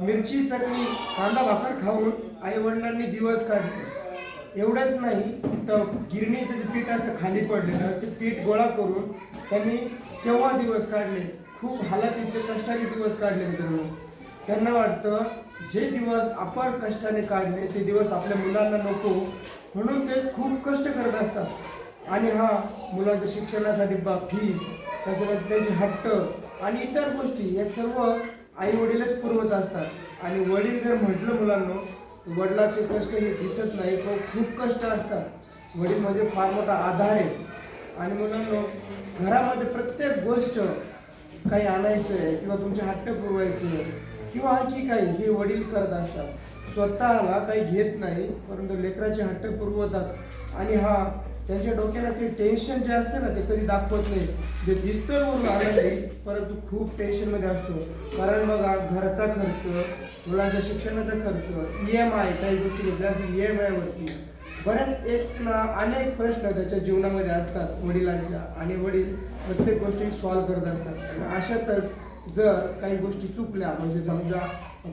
मिरची चटणी कांदा भाकर खाऊन आई वडिलांनी दिवस काढले. एवढंच नाही तर गिरणीचं जे पीठ असतं खाली पडलेलं ते पीठ गोळा करून त्यांनी तेव्हा दिवस काढले. खूप हालातीचे कष्टाचे दिवस काढले मित्रांनो. त्यांना वाटतं जे दिवस आपण कष्टाने काढले ते दिवस आपल्या मुलांना नको. म्हणून ते खूप कष्ट करत असतात. आणि हा मुलाच्या शिक्षणासाठी बा फीस त्याच्यानंतर त्यांचे हट्ट आणि इतर गोष्टी या सर्व आई वडीलच पूर्वज असतात. आणि वडील जर म्हटलं मुलांना तर वडिलाचे कष्ट हे दिसत नाही पण खूप कष्ट असतात. वडील म्हणजे फार मोठा आधार आहे. आणि मुलांना घरामध्ये प्रत्येक गोष्ट काही आणायचं आहे किंवा तुमचे हट्ट पुरवायचे आहे किंवा आणखी काही हे वडील करत असतात. स्वतःला काही घेत नाही परंतु लेकराचे हट्ट पुरवतात. आणि हा त्यांच्या डोक्याला ते टेन्शन जे असते ना ते कधी दाखवत नाही. जे दिसतोय वरून नाही परंतु खूप टेन्शनमध्ये असतो. कारण बघा घरचा खर्च मुलांच्या शिक्षणाचा खर्च ई एम आय काही गोष्टी घेतल्या असतील ई एम आयवरती बऱ्याच एक ना अनेक प्रश्न त्याच्या जीवनामध्ये असतात वडिलांच्या. आणि वडील प्रत्येक गोष्टी सॉल्व्ह करत असतात. आणि अशातच जर काही गोष्टी चुकल्या म्हणजे समजा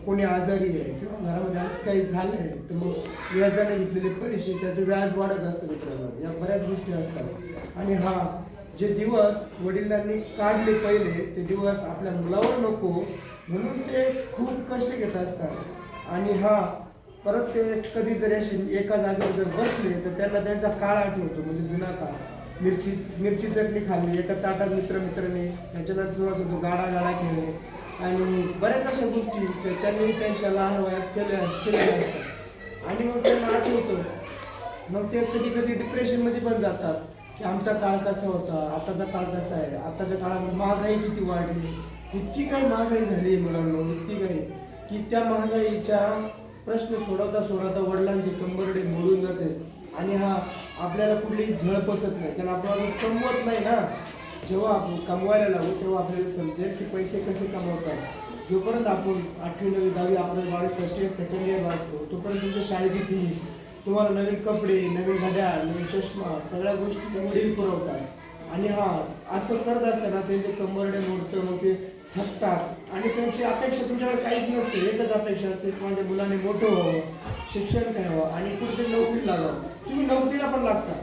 कोणी आजारी आहे किंवा घरामध्ये आणखी काही झालं आहे तर मग व्याजाने घेतलेले पैसे त्याचं व्याज वाढत असतं मित्रांनो. या बऱ्याच गोष्टी असतात. आणि हा जे दिवस वडिलांनी काढले पहिले ते दिवस आपल्या मुलावर नको म्हणून ते खूप कष्ट घेत असतात. आणि हा परत ते कधी जरी अशी एका जागेवर जर बसले तर त्यांना त्यांचा काळ आठवतो म्हणजे जुना काळ. मिरची मिरची चटणी खाल्ली एका ताटात मित्र मित्राने त्याच्यानंतर तुम्हाला होतो गाडा गाडा खेळणे आणि बऱ्याच अशा गोष्टी त्या त्यांनी त्यांच्या लहान वयात केल्या केलेल्या असतात. आणि मग त्यांना आठवतं. मग ते कधी कधी डिप्रेशनमध्ये पण जातात की आमचा काळ कसा होता आताचा काळ कसा आहे आताच्या काळात महागाई किती वाढली. इतकी काही महागाई झाली आहे मुलांना इतकी काही. की त्या महागाईच्या प्रश्न सोडवता सोडवता वडिलांचे कंबरडे मोडून जाते. आणि हा आपल्याला कुठलीही झळ पसत नाही. कारण आपण कमवत नाही ना. जेव्हा आपण कमवायला लागू तेव्हा आपल्याला समजेल की पैसे कसे कमवतात. जोपर्यंत आपण आठवी नवी दहावी आपण बारावी फर्स्ट इयर सेकंड इयर वाचतो तोपर्यंत तुमच्या शाळेची फीस तुम्हाला नवीन कपडे नवीन घड्याळ नवीन चष्मा सगळ्या गोष्टी वडील पुरवतात. आणि हा असं करत असताना त्यांचे कंबरडे मोडतं मग ते हसतात. आणि त्यांची अपेक्षा तुमच्याकडे काहीच नसते एकच अपेक्षा असते की माझ्या मुलाने मोठं व्हावं शिक्षण घ्यावं आणि कुठे नोकरी लागावं तुम्ही नोकरीला पण लागता.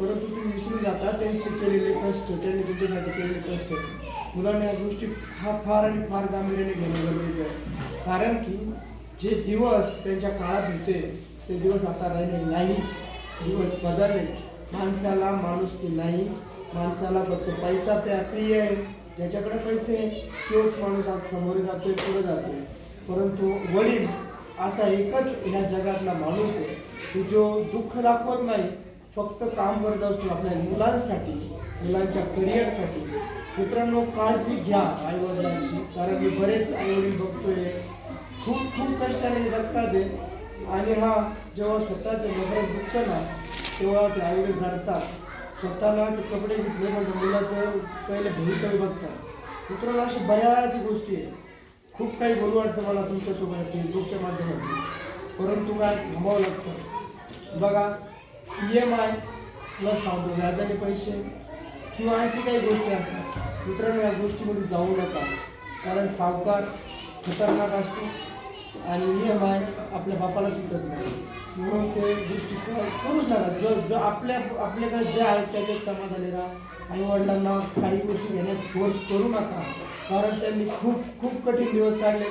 परंतु तुम्ही विसरून जाता त्यांचे केलेले कष्ट त्यांनी तुमच्यासाठी केलेले कष्ट. मुलांना या गोष्टी हा फार आणि फार गांभीर्याने घेणं गरजेचं आहे. कारण की जे दिवस त्यांच्या काळात होते ते दिवस आता राहिले नाही. दिवस बदलले. माणसाला माणूस की नाही माणसाला फक्त पैसा त्या प्रिय आहे. ज्याच्याकडे पैसे तोच माणूस आज समोर जातोय पुढे जातोय. परंतु वडील असा एकच ह्या जगातला माणूस आहे की जो दुःख दाखवत नाही फक्त काम करत असतो आपल्या मुलांसाठी मुलांच्या करिअरसाठी. मित्रांनो काळजी घ्या आईवडिलांची कारण मी बरेच आईवडील बघतोय. खूप खूप कष्टाने जगतात आणि हा जेव्हा स्वतःचं लेकरं दुखतं ना तेव्हा ते आईवडील घडतात. स्वतःला ते कपडे घेतले म्हणजे मुलाचं पहिले भवितव्य बघतात मित्रांनो अशा बऱ्याच गोष्टी आहेत. खूप काही बोलू वाटतं मला तुमच्यासोबत फेसबुकच्या माध्यमातून. परंतु काय थांबावं लागतं? बघा ई एम आय प्लस थांबतो व्याजाने पैसे किंवा आणखी काही गोष्टी असतात. मित्रांनो या गोष्टीमध्ये जाऊ नका. कारण सावकार खतरनाक असतो. आणि ई एम आय आपल्या बापाला सुटत नाही. म्हणून ते गोष्टी करूच नका. जो जो आपल्या आपल्याकडे जे आहे त्याच्यात समाधानी राहा. आई वडिलांना काही गोष्टी घेण्यास फोर्स करू नका. कारण त्यांनी खूप खूप कठीण दिवस काढले.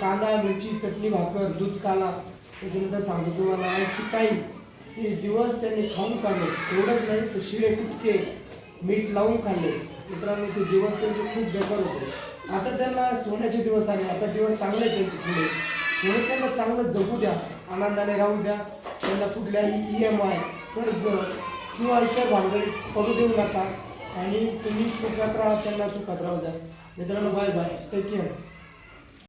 कांदा मिरची चटणी भाकर दूध काला. त्याच्यानंतर सांगतो तुम्हाला आणखी काही. ते दिवस त्यांनी खाऊन काढले. एवढंच नाही तर शिळे कुटके मीठ लावून खाल्ले. मित्रांनो ते दिवस त्यांचे खूप बेकार होते. आता त्यांना सोन्याचे दिवस आले. आता दिवस चांगले त्यांचे पुढे. म्हणून त्यांना चांगलं जगू द्या आनंदाने राहू द्या. त्यांना कुठल्याही ई एम आय कर्ज किंवा इतर भांडवली पडू देऊ नका. आणि तुम्ही सुखात राहा त्यांना सुखात राहू द्या. मित्रांनो बाय बाय टेक केअर